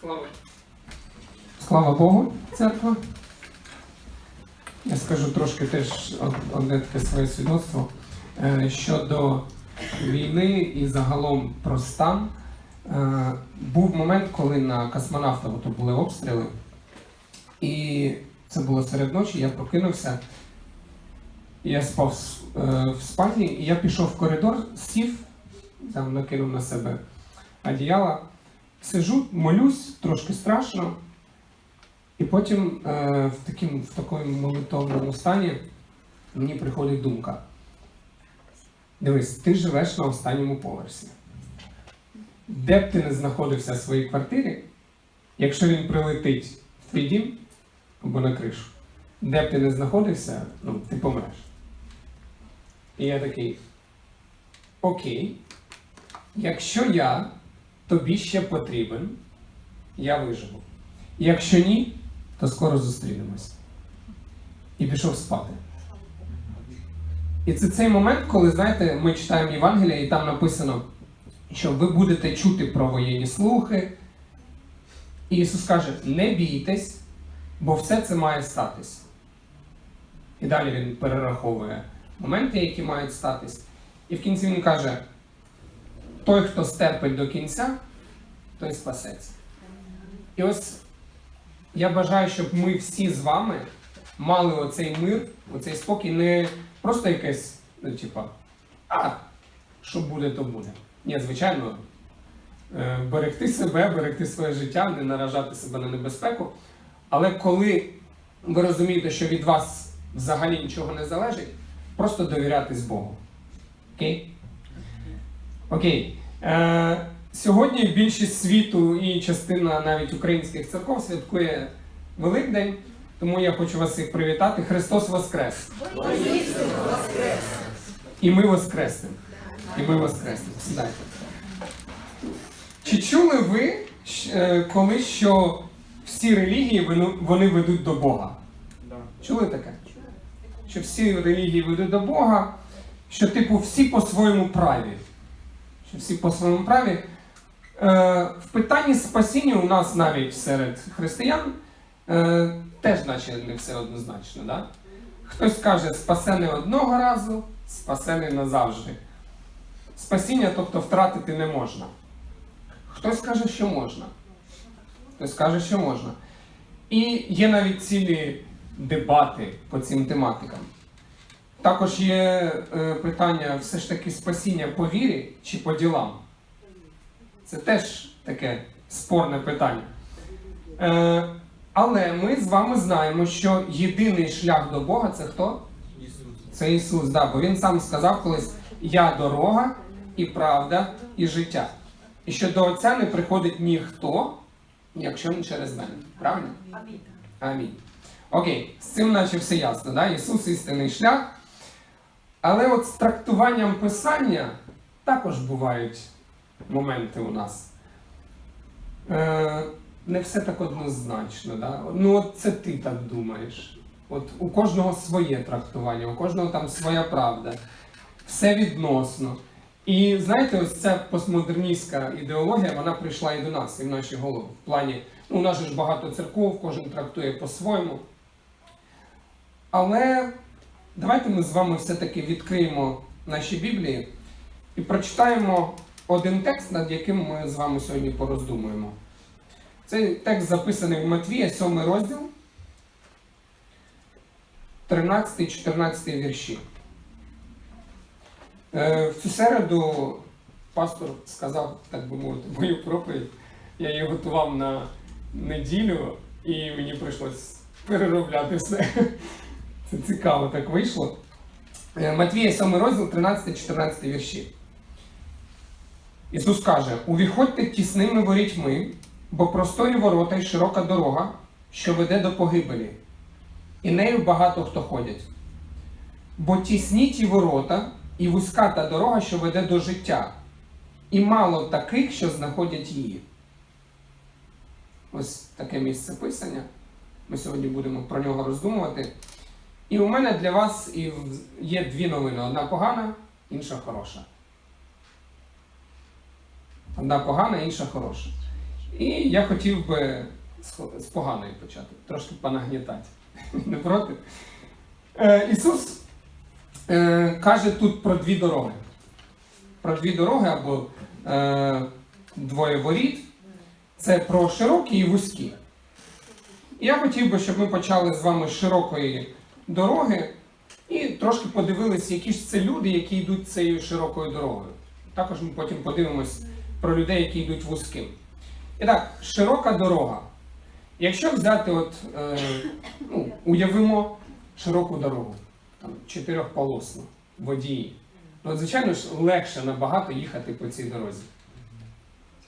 Слава. Слава Богу, церква. Я скажу трошки теж одне таке своє свідоцтво е, щодо війни і загалом про стан. Е, Був момент, коли на космонавта то були обстріли, і це було серед ночі, я прокинувся. Я спав е, в спальні, і я пішов в коридор, сів, там накинув на себе одіяло, сижу, молюсь, трошки страшно. І потім е, в, таким, в такому молитовному стані мені приходить думка. Дивись, ти живеш на останньому поверсі. Де б ти не знаходився в своїй квартирі, якщо він прилетить в твій дім або на кришу, де б ти не знаходився, ну, ти помреш. І я такий. Окей, якщо я тобі ще потрібен, я виживу. Якщо ні, то скоро зустрінемось. І пішов спати. І це цей момент, коли, знаєте, ми читаємо Євангелія, і там написано, що ви будете чути про воєнні слухи. І Ісус каже: не бійтесь, бо все це має статись. І далі Він перераховує моменти, які мають статись. І в кінці він каже: той, хто стерпить до кінця, той спасеться. І ось я бажаю, щоб ми всі з вами мали оцей мир, оцей спокій, не просто якесь, ну, типа, а, що буде, то буде. Ні, звичайно, е, берегти себе, берегти своє життя, не наражати себе на небезпеку. Але коли ви розумієте, що від вас взагалі нічого не залежить, просто довірятись Богу. Окей? Окей. Е, сьогодні більшість світу і частина навіть українських церков святкує Великдень, тому я хочу вас всіх привітати. Христос Воскрес! І ми воскреснемо. І ми воскреснемо. Сідайте. Чи чули ви е, що всі релігії вони- вони ведуть до Бога? Чули таке? Що всі релігії ведуть до Бога, що, типу, всі по-своєму праві. Що всі по своєму праві. Е, в питанні спасіння у нас навіть серед християн е, теж наче не все однозначно. Да? Хтось каже, спасений одного разу, спасений назавжди. Спасіння, тобто втратити не можна. Хтось каже, що можна. Хтось каже, що можна. І є навіть цілі дебати по цим тематикам. Також є е, питання все ж таки спасіння по вірі чи по ділам. Це теж таке спорне питання. Е, але ми з вами знаємо, що єдиний шлях до Бога це хто? Це Ісус, да, бо Він сам сказав колись: Я дорога і правда, і життя. І що до Отця не приходить ніхто, якщо не через мене. Правильно? Амінь. Амінь. Окей, з цим наче все ясно, да? Ісус істинний шлях. Але от з трактуванням Писання також бувають моменти у нас. Е, не все так однозначно. Да? Ну, от це ти так думаєш. От у кожного своє трактування, у кожного там своя правда. Все відносно. І знаєте, ось ця постмодерністська ідеологія, вона прийшла і до нас, і в наші голови. В плані, ну, у нас ж багато церков, кожен трактує по-своєму. Але давайте ми з вами все-таки відкриємо наші Біблії і прочитаємо один текст, над яким ми з вами сьогодні пороздумуємо. Цей текст записаний в Матвія, 7 розділ, 13-14 вірші. Е, В цю середу пастор сказав, так би мовити, мою проповідь. Я її готував на неділю, і мені прийшлось переробляти все. Це цікаво так вийшло. Е, Матвія 7 розділ, 13-14 вірші. Ісус каже: Увіходьте тісними ворітьми, бо просторі ворота й широка дорога, що веде до погибелі, і нею багато хто ходять. Бо тісні ті ворота і вузька та дорога, що веде до життя, і мало таких, що знаходять її. Ось таке місце писання. Ми сьогодні будемо про нього роздумувати. І у мене для вас є дві новини: одна погана, інша хороша. Одна погана, інша хороша. І я хотів би з- поганої почати, трошки понагнітати. Не проти? Е, Ісус е, каже тут про дві дороги. Про дві дороги або е, двоє воріт. Це про широкі і вузькі. І я хотів би, щоб ми почали з вами з широкої дороги і трошки подивилися, які ж це люди, які йдуть цією широкою дорогою. Також ми потім подивимось про людей, які йдуть вузьким. І так, широка дорога. Якщо взяти, от, е, ну, уявимо широку дорогу, там, чотирьохполосну, водії, от, звичайно ж, легше набагато їхати по цій дорозі.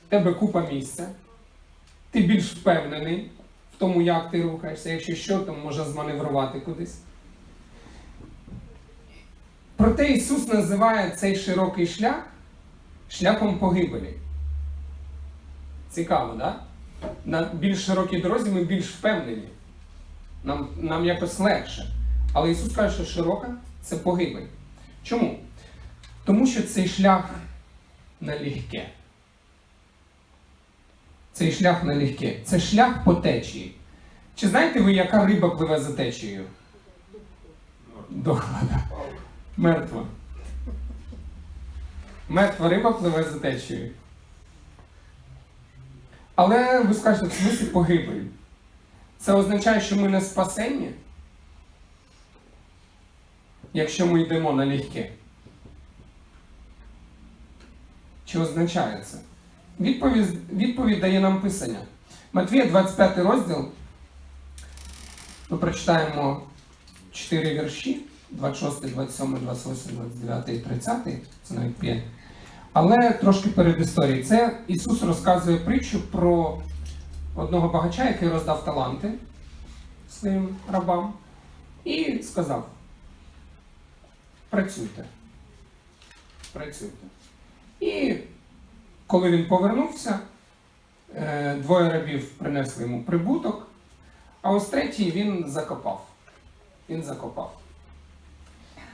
В тебе купа місця, ти більш впевнений в тому, як ти рухаєшся, якщо що, то можна зманеврувати кудись. Проте Ісус називає цей широкий шлях шляхом погибелі. Цікаво? Да? На більш широкій дорозі ми більш впевнені. Нам, нам якось легше. Але Ісус каже, що широка це погибель. Чому? Тому що цей шлях налегке. Цей шлях налегке. Це шлях по течії. Чи знаєте ви, яка риба пливе за течією? Дохла, да. Мертва. Мертва риба пливе за течією. Але ви скажете, в смислі погибель. Це означає, що ми не спасені, якщо ми йдемо налегке. Чи означає це? Відповідь, відповідь дає нам Писання. Матвія 25 розділ. Ми прочитаємо 4 вірші: 26, 27, 28, 29 30. Це навіть 5. Але трошки перед історією. Це Ісус розказує притчу про одного багача, який роздав таланти своїм рабам, і сказав: працюйте. Працюйте. І коли він повернувся, е, двоє рабів принесли йому прибуток, а ось третій він закопав. Він закопав.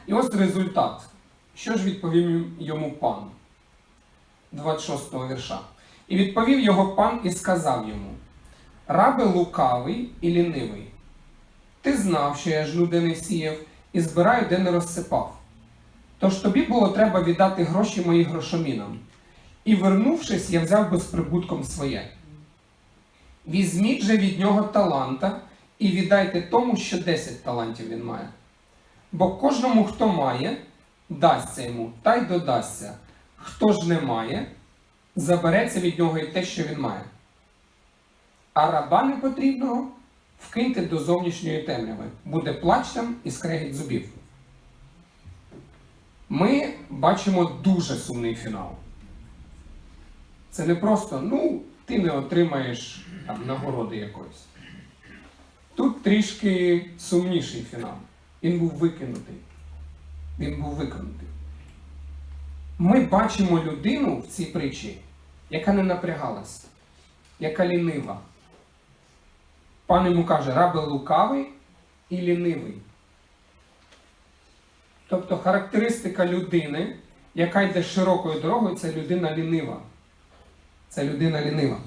І ось результат. Що ж відповів йому пан? 26 вірша. І відповів його пан і сказав йому: Рабе лукавий і лінивий. Ти знав, що я ж люди не сіяв і збираю, де не розсипав. Тож тобі було треба віддати гроші мої грошомінам. І вернувшись, я взяв безприбутком своє. Візьміть же від нього таланта і віддайте тому, що 10 талантів він має. Бо кожному, хто має, дасться йому, та й додасться. Хто ж не має, забереться від нього і те, що він має. А раба непотрібного вкиньте до зовнішньої темряви. Буде плач там і скрегіт зубів. Ми бачимо дуже сумний фінал. Це не просто, ну, ти не отримаєш там, нагороди якоїсь. Тут трішки сумніший фінал. Він був викинутий. Він був викинутий. Ми бачимо людину в цій притчі, яка не напрягалась, яка лінива. Пан йому каже, рабе лукавий і лінивий. Тобто характеристика людини, яка йде широкою дорогою, це людина лінива. Це людина лінива.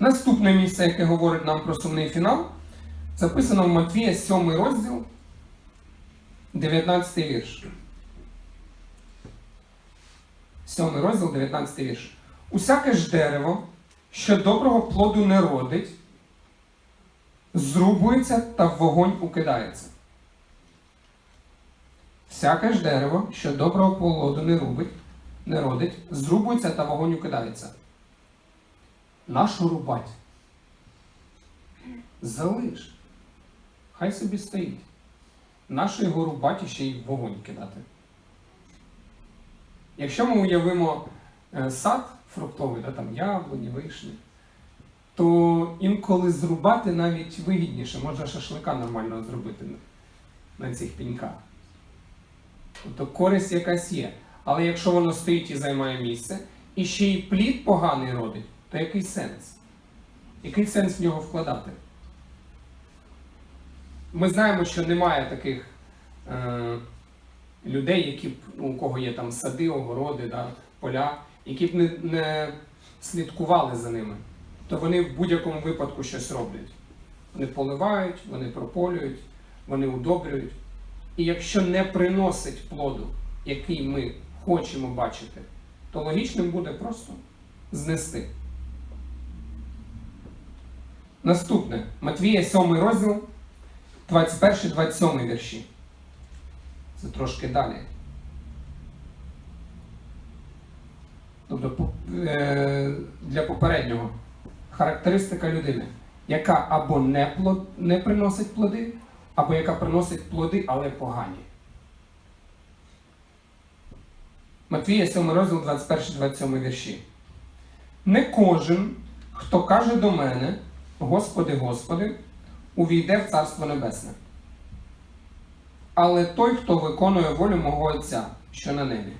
Наступне місце, яке говорить нам про сумний фінал, записано в Матвія 7 розділ, 19 вірш. 7 розділ, 19 вірш. Усяке ж дерево, що доброго плоду не родить, зрубується та в вогонь укидається. Всяке ж дерево, що доброго плоду не робить, не родить, зрубується та вогонь укидається. Нашу рубать. Залиш. Хай собі стоїть. Нашу його рубать і ще й вогонь кидати. Якщо ми уявимо е, сад фруктовий, да, там яблуні, вишні, то інколи зрубати навіть вигідніше, можна шашлика нормально зробити на цих піньках. Тобто користь якась є. Але якщо воно стоїть і займає місце, і ще й плід поганий родить, то який сенс? Який сенс в нього вкладати? Ми знаємо, що немає таких е, людей, які б, у кого є там сади, огороди, да, поля, які б не, не слідкували за ними, то вони в будь-якому випадку щось роблять. Вони поливають, вони прополюють, вони удобрюють. І якщо не приносить плоду, який ми хочемо бачити, то логічним буде просто знести. Наступне. Матвія 7 розділ, 21-27 вірші. Це трошки далі. Тобто е, для попереднього характеристика людини, яка або не, плод, не приносить плоди, або яка приносить плоди, але погані. Матвія 7 розділ 21-27 вірші. Не кожен, хто каже до мене, Господи, Господи, увійде в Царство Небесне. Але той, хто виконує волю мого Отця, що на небі.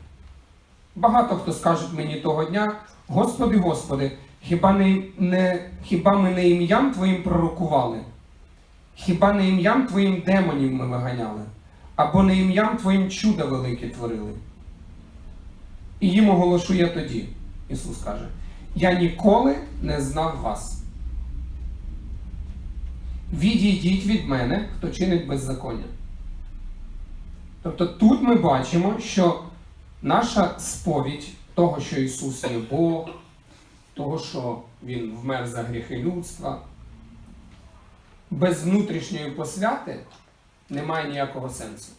Багато хто скажуть мені того дня, Господи, Господи, хіба, не, не, хіба ми не ім'ям Твоїм пророкували? Хіба не ім'ям Твоїм демонів ми виганяли? Або не ім'ям Твоїм чуда велике творили? І їм оголошу я тоді, Ісус каже, я ніколи не знав вас. Відійдіть від мене, хто чинить беззаконня. Тобто тут ми бачимо, що наша сповідь того, що Ісус є Бог, того, що Він вмер за гріхи людства, без внутрішньої посвяти немає ніякого сенсу.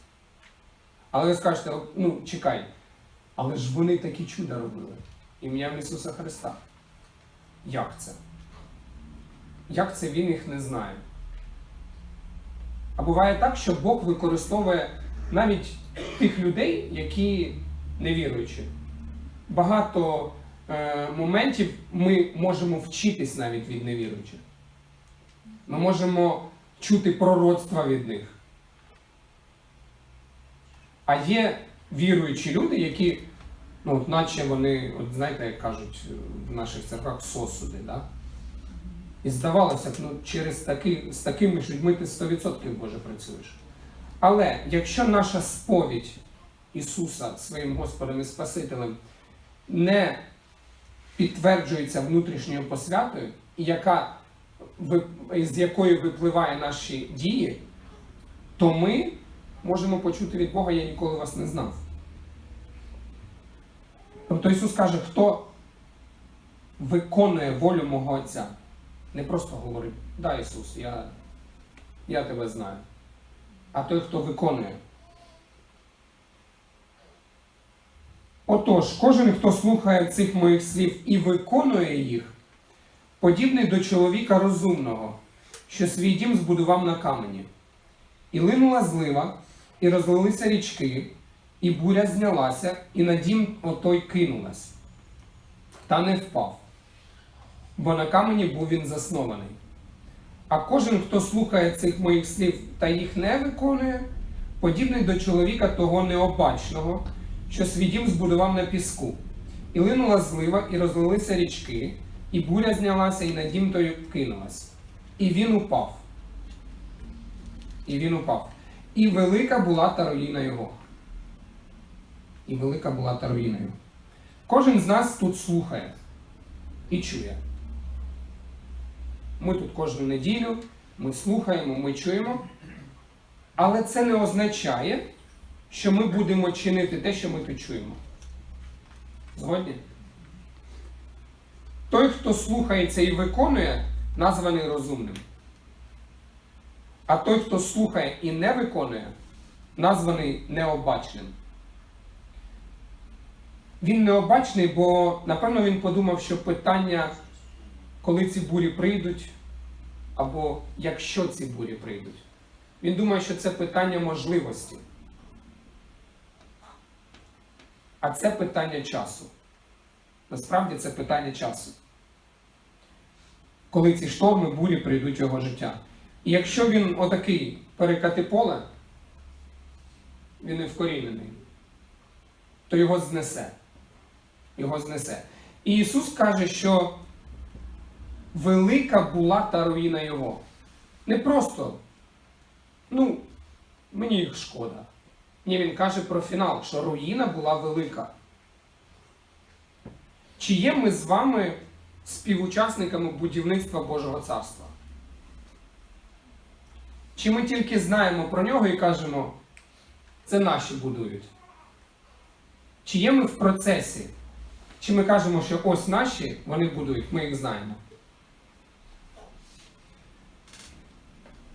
Але ви скажете, ну чекай, але ж вони такі чуда робили ім'ям Ісуса Христа. Як це? Як це він їх не знає? А буває так, що Бог використовує навіть тих людей, які невіруючі. Багато е, моментів ми можемо вчитись навіть від невіруючих. Ми можемо чути пророцтва від них. А є віруючі люди, які, ну, наче вони, от знаєте, як кажуть в наших церквах, сосуди. Да? І здавалося б, ну, через таки, з такими ж людьми ти 100% Боже працюєш. Але якщо наша сповідь Ісуса своїм Господом і Спасителем не підтверджується внутрішньою посвятою, яка, з якої випливає наші дії, то ми можемо почути від Бога, я ніколи вас не знав. Тобто Ісус каже, хто виконує волю мого Отця, не просто говорить, да, Ісус, я, я тебе знаю. А той, хто виконує. Отож, кожен, хто слухає цих моїх слів і виконує їх, подібний до чоловіка розумного, що свій дім збудував на камені. І линула злива, і розлилися річки, і буря знялася, і на дім отой кинулась, та не впав, бо на камені був він заснований. А кожен, хто слухає цих моїх слів та їх не виконує, подібний до чоловіка того необачного, що свій дім збудував на піску. І линула злива, і розлилися річки, і буря знялася, і на дім той кинулась. І він упав. І він упав. І велика була та руїна його. І велика була та руїна його. Кожен з нас тут слухає і чує. Ми тут кожну неділю, ми слухаємо, ми чуємо. Але це не означає, що ми будемо чинити те, що ми тут чуємо. Згодні? Той, хто слухається і виконує, названий розумним. А той, хто слухає і не виконує, названий необачним. Він необачний, бо, напевно, він подумав, що питання, коли ці бурі прийдуть, або якщо ці бурі прийдуть. Він думає, що це питання можливості. А це питання часу. Насправді це питання часу. Коли ці шторми, бурі прийдуть в його життя. І якщо він отакий перекати поле, він не вкорінений, то його знесе. Його знесе. І Ісус каже, що велика була та руїна Його. Не просто, ну, мені їх шкода. Ні, він каже про фінал, що руїна була велика. Чи є ми з вами співучасниками будівництва Божого царства? Чи ми тільки знаємо про нього і кажемо, це наші будують? Чи є ми в процесі? Чи ми кажемо, що ось наші, вони будують, ми їх знаємо?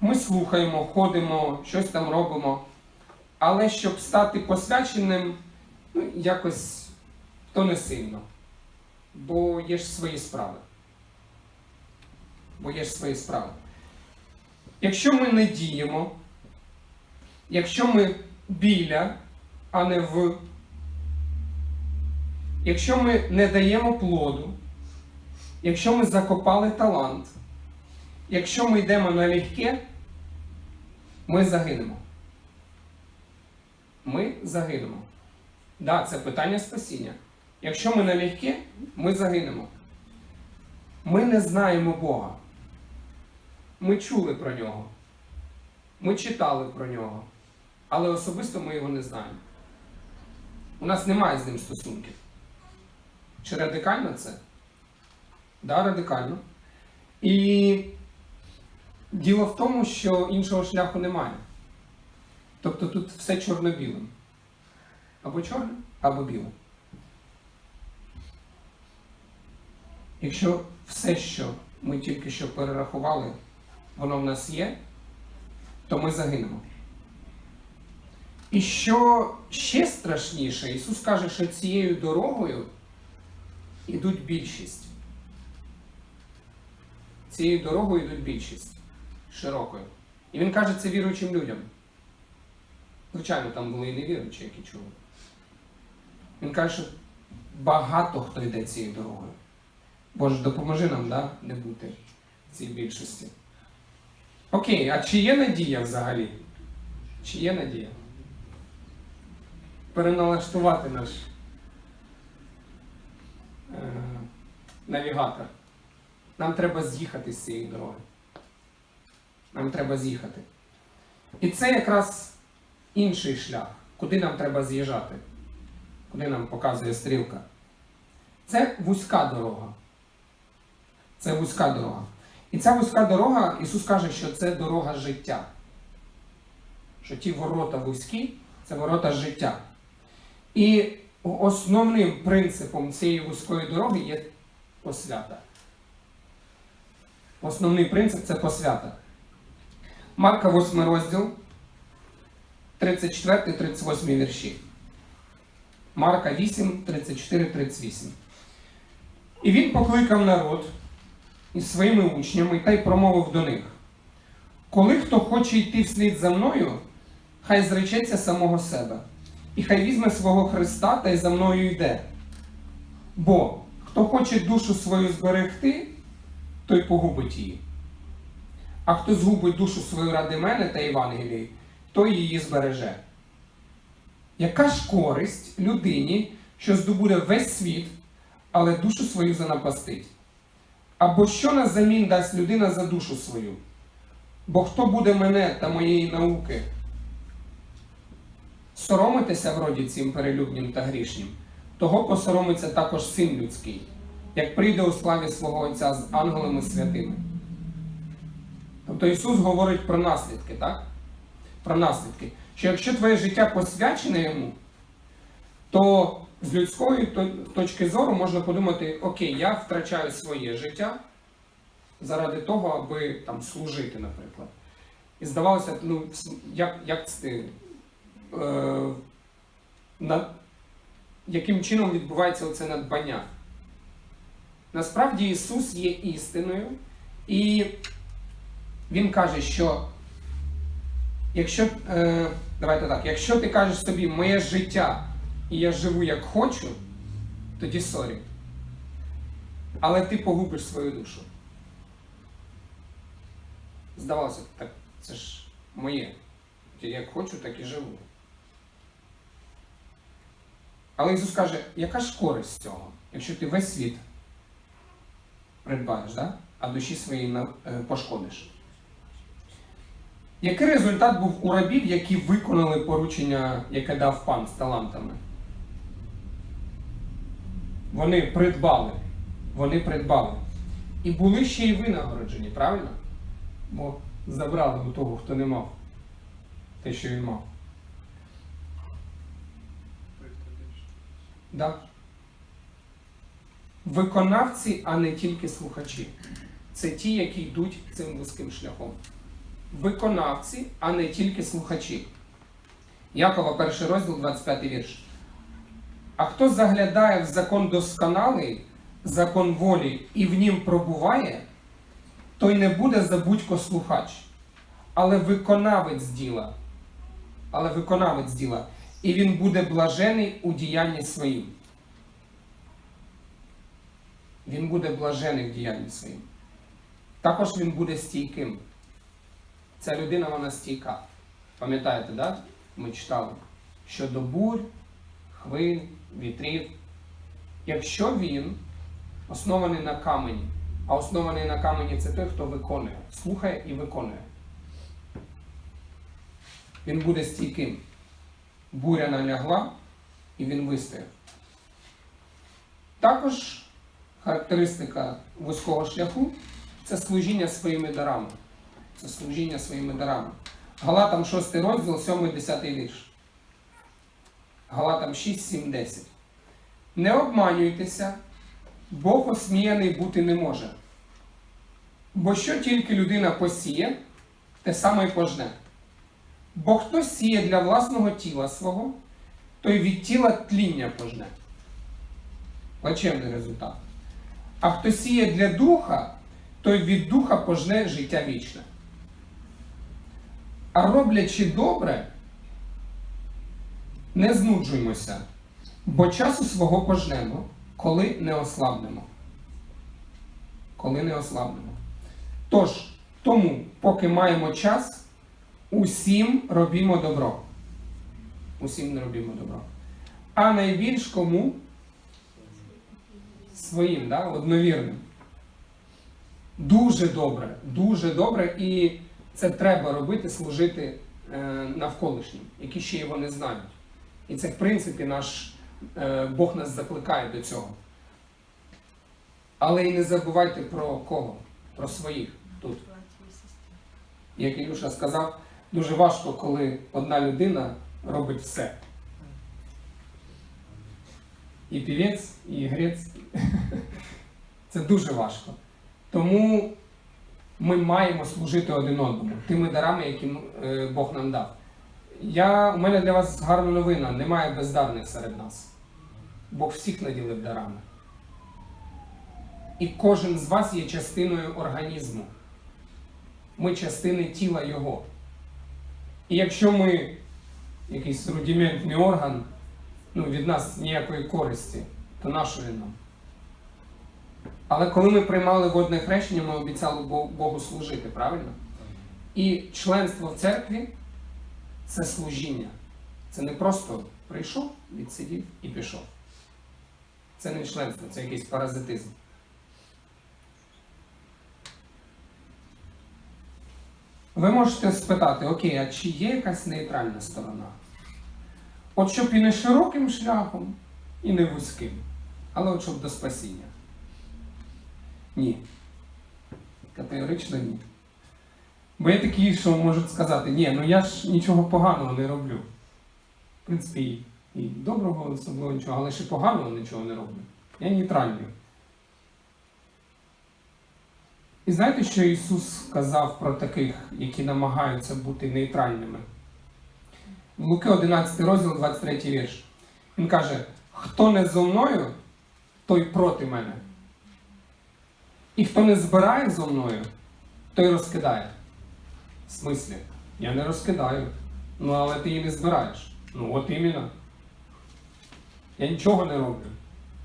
Ми слухаємо, ходимо, щось там робимо. Але щоб стати посвяченим, ну, якось то не сильно. Бо є ж свої справи. Бо є ж свої справи. Якщо ми не діємо, якщо ми біля, а не в, якщо ми не даємо плоду, якщо ми закопали талант, якщо ми йдемо налегке, ми загинемо. Ми загинемо. Так, да, це питання спасіння. Якщо ми налегке, ми загинемо. Ми не знаємо Бога. Ми чули про нього. Ми читали про нього. Але особисто ми його не знаємо. У нас немає з ним стосунків. Чи радикально це? Так, да, радикально. І діло в тому, що іншого шляху немає. Тобто тут все чорно-білим. Або чорне, або біле. Якщо все, що ми тільки що перерахували, воно в нас є, то ми загинемо. І що ще страшніше, Ісус каже, що цією дорогою йдуть більшість. Цією дорогою йдуть більшість широкою. І він каже це віруючим людям. Звичайно, там були і невіруючі, які чули. Він каже, що багато хто йде цією дорогою. Боже, допоможи нам, да, не бути в цій більшості. Окей, а чи є надія взагалі? Чи є надія? Переналаштувати наш е, навігатор. Нам треба з'їхати з цієї дороги. Нам треба з'їхати. І це якраз інший шлях, куди нам треба з'їжджати, куди нам показує стрілка. Це вузька дорога. Це вузька дорога. І ця вузька дорога, Ісус каже, що це дорога життя. Що ті ворота вузькі це ворота життя. І основним принципом цієї вузької дороги є посвята. Основний принцип це посвята. Марка 8 розділ, 34-38 вірші. Марка 8, 34, 38. І він покликав народ із своїми учнями та й промовив до них: Коли хто хоче йти вслід за мною, хай зречеться самого себе, і хай візьме свого Христа та й за мною йде. Бо хто хоче душу свою зберегти, той погубить її. А хто згубить душу свою ради мене та Євангелії, той її збереже. Яка ж користь людині, що здобуде весь світ, але душу свою занапастить? Або що на замін дасть людина за душу свою? Бо хто буде мене та моєї науки? Соромитися вроді цим перелюбнім та грішнім, того посоромиться також син людський, як прийде у славі свого Отця з ангелами святими. Тобто Ісус говорить про наслідки, так? Про наслідки. Що якщо твоє життя посвячене йому, то з людської точки зору можна подумати, окей, я втрачаю своє життя заради того, аби там служити, наприклад. І здавалося, ну, як, як це, е, на, яким чином відбувається оце надбання? Насправді Ісус є істиною, і Він каже, що якщо, е, давайте так, якщо ти кажеш собі, моє життя і я живу як хочу, тоді сорі. Але ти погубиш свою душу. Здавалося, так це ж моє. Як хочу, так і живу. Але Ісус каже, яка ж користь з цього, якщо ти весь світ придбаєш, да? а душі своєї е, пошкодиш? Який результат був у рабів, які виконали поручення, яке дав пан з талантами? Вони придбали вони придбали. І були ще й винагороджені, правильно? Бо забрали у того, хто не мав те, що він мав. Да. Виконавці, а не тільки слухачі. Це ті, які йдуть цим вузьким шляхом. Виконавці, а не тільки слухачі. Якова, перший розділ, 25 вірш. А хто заглядає в закон досконалий, закон волі, і в нім пробуває, той не буде забудько слухач, але виконавець діла. Але виконавець діла. І він буде блажений у діянні своїм. Він буде блажений в діянні своїм. Також він буде стійким. Ця людина вона стійка. Пам'ятаєте, да? ми читали, що до бурь, хвиль, вітрів. Якщо він оснований на камені, а оснований на камені це той, хто виконує, слухає і виконує. Він буде стійким. Буря налягла і він вистояв. Також характеристика вузького шляху це служіння своїми дарами. Це служіння своїми дарами. Галатам 6 розділ, 7 10 вірш. Галатам 6, 7, 10. Не обманюйтеся, Бог осміяний бути не може. Бо що тільки людина посіє, те саме й пожне. Бо хто сіє для власного тіла свого, той від тіла тління пожне. Плачевний результат. А хто сіє для духа, той від духа пожне життя вічне. А роблячи добре, не знуджуймося, бо часу свого пожнемо, коли не ослабнемо. Коли не ослабнемо. Тож, тому, поки маємо час, усім робімо добро. Усім не робімо добро. А найбільш кому? Своїм, да? одновірним. Дуже добре, дуже добре, і це треба робити, служити е, навколишнім, які ще його не знають. І це, в принципі, наш е, Бог нас закликає до цього. Але і не забувайте про кого? Про своїх тут. Як Ілюша сказав, дуже важко, коли одна людина робить все. І півець, і грець. Це дуже важко. Тому ми маємо служити один одному тими дарами, які е, Бог нам дав. Я, у мене для вас гарна новина: немає бездарних серед нас. Бог всіх наділив дарами. І кожен з вас є частиною організму. Ми частини тіла Його. І якщо ми якийсь рудиментний орган, ну, від нас ніякої користі, то нащо він нам? Але коли ми приймали водне хрещення, ми обіцяли Богу служити, правильно? І членство в церкві це служіння. Це не просто прийшов, відсидів і пішов. Це не членство, це якийсь паразитизм. Ви можете спитати, окей, а чи є якась нейтральна сторона? От щоб і не широким шляхом, і не вузьким, але от щоб до спасіння. Ні. Категорично ні. Бо є такі, що можуть сказати, ні, ну я ж нічого поганого не роблю. В принципі, і, доброго особливо нічого, але ще поганого нічого не роблю. Я нейтральний. І знаєте, що Ісус сказав про таких, які намагаються бути нейтральними? В Луки 11 розділ, 23 вірш. Він каже: хто не зо мною, той проти мене. І хто не збирає зо мною, той розкидає. В смислі? Я не розкидаю. Ну, але ти її не збираєш. Ну, от іменно. Я нічого не роблю.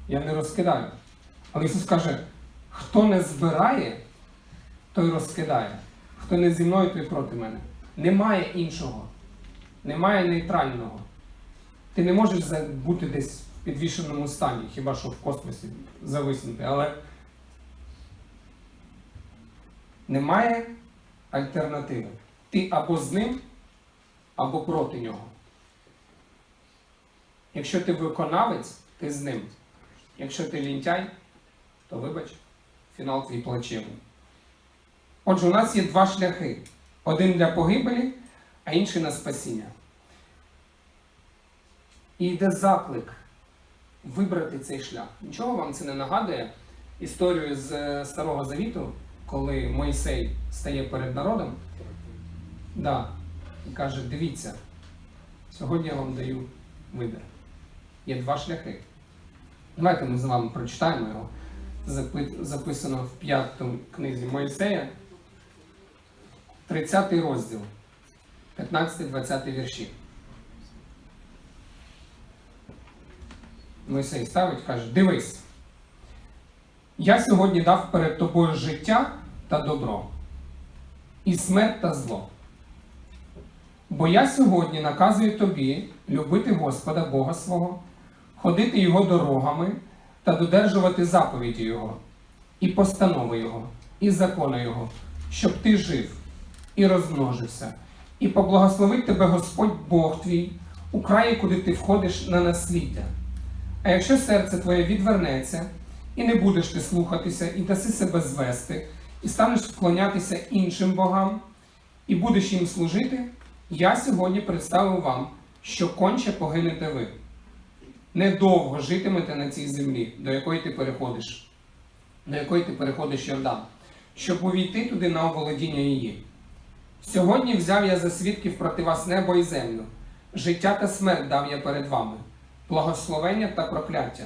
Я не розкидаю. Але Ісус каже: хто не збирає, той розкидає. Хто не зі мною, той проти мене. Немає іншого. Немає нейтрального. Ти не можеш бути десь в підвішеному стані, хіба що в космосі зависнути. Але немає альтернативи. Ти або з ним, або проти нього. Якщо ти виконавець, ти з ним. Якщо ти лінтяй, то вибач, фінал твій плачевний. Отже, у нас є два шляхи: один для погибелі, а інший на спасіння. І йде заклик вибрати цей шлях. Нічого вам це не нагадує історію з е, Старого Завіту, коли Мойсей стає перед народом да, і каже: дивіться, сьогодні я вам даю вибір. Є два шляхи. Давайте ми з вами прочитаємо його. Записано в п'ятому книзі Моїсея, 30 розділ, 15-20 вірші. Мойсей ставить, каже: Дивись, я сьогодні дав перед тобою життя та добро, і смерть та зло. Бо я сьогодні наказую тобі любити Господа Бога свого, ходити Його дорогами та додержувати заповіді Його, і постанови Його, і закони Його, щоб ти жив і розмножився, і поблагословить тебе Господь Бог твій у краї, куди ти входиш на насліддя. А якщо серце твоє відвернеться, і не будеш ти слухатися, і даси себе звести, і станеш вклонятися іншим богам, і будеш їм служити, я сьогодні представив вам, що конче погинете ви. Недовго житимете на цій землі, до якої ти переходиш, до якої ти переходиш Йордан, щоб увійти туди на оволодіння її. Сьогодні взяв я за свідків проти вас небо і землю, життя та смерть дав я перед вами, благословення та прокляття.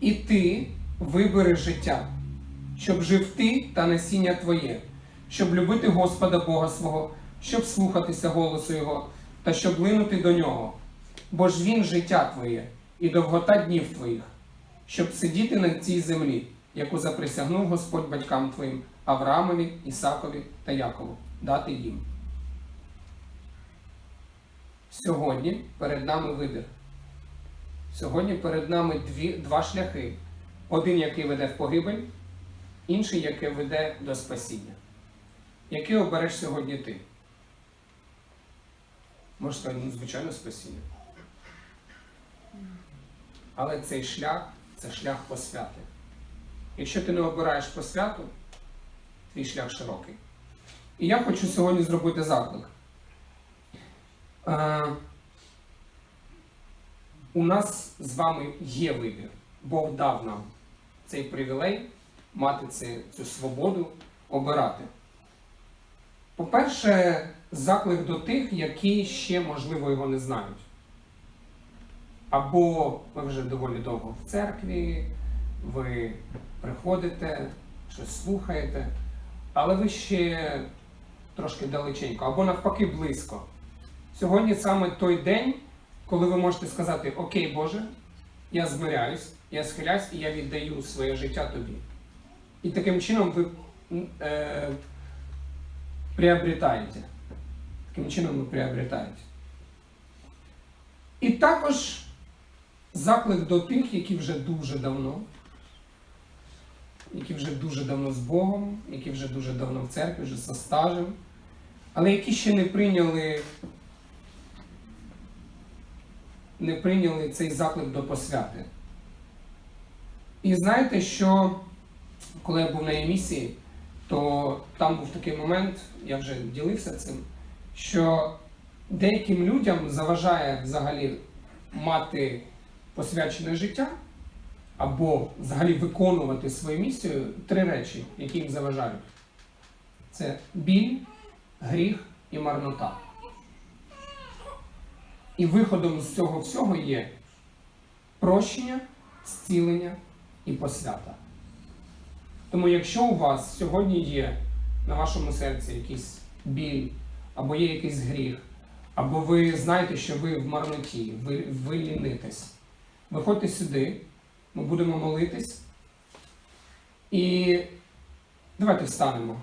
І ти вибери життя, щоб жив ти та насіння твоє, щоб любити Господа Бога свого, щоб слухатися голосу Його та щоб линути до нього. Бо ж Він життя твоє і довгота днів твоїх, щоб сидіти на цій землі, яку заприсягнув Господь батькам твоїм Авраамові, Ісакові та Якову, дати їм. Сьогодні перед нами вибір. Сьогодні перед нами дві, два шляхи. Один, який веде в погибель, інший, який веде до спасіння. Який обереш сьогодні ти? Може сказати, ну, звичайно, спасіння. Але цей шлях це шлях посвяти. Якщо ти не обираєш посвяту, твій шлях широкий. І я хочу сьогодні зробити заклик. Е, у нас з вами є вибір. Бог дав нам цей привілей мати цю свободу обирати. По-перше, заклик до тих, які ще, можливо, його не знають. Або ви вже доволі довго в церкві, ви приходите, щось слухаєте, але ви ще трошки далеченько, або навпаки близько. Сьогодні саме той день, коли ви можете сказати: Окей, Боже, я змиряюсь, я схиляюсь і я віддаю своє життя тобі. І таким чином ви е, приобретаєте. Таким чином ви приобретаєте. І також заклик до тих, які вже дуже давно, які вже дуже давно з Богом, які вже дуже давно в церкві, вже со стажем, але які ще не прийняли, не прийняли цей заклик до посвяти. І знаєте, що коли я був на емісії, то там був такий момент, я вже ділився цим, що деяким людям заважає взагалі мати посвячене життя або взагалі виконувати свою місію три речі, які їм заважають: це біль, гріх і марнота. І виходом з цього всього є прощення, зцілення і посвята. Тому якщо у вас сьогодні є на вашому серці якийсь біль, або є якийсь гріх, або ви знаєте, що ви в марноті, ви, ви лінитесь, виходьте сюди, ми будемо молитись. І давайте встанемо.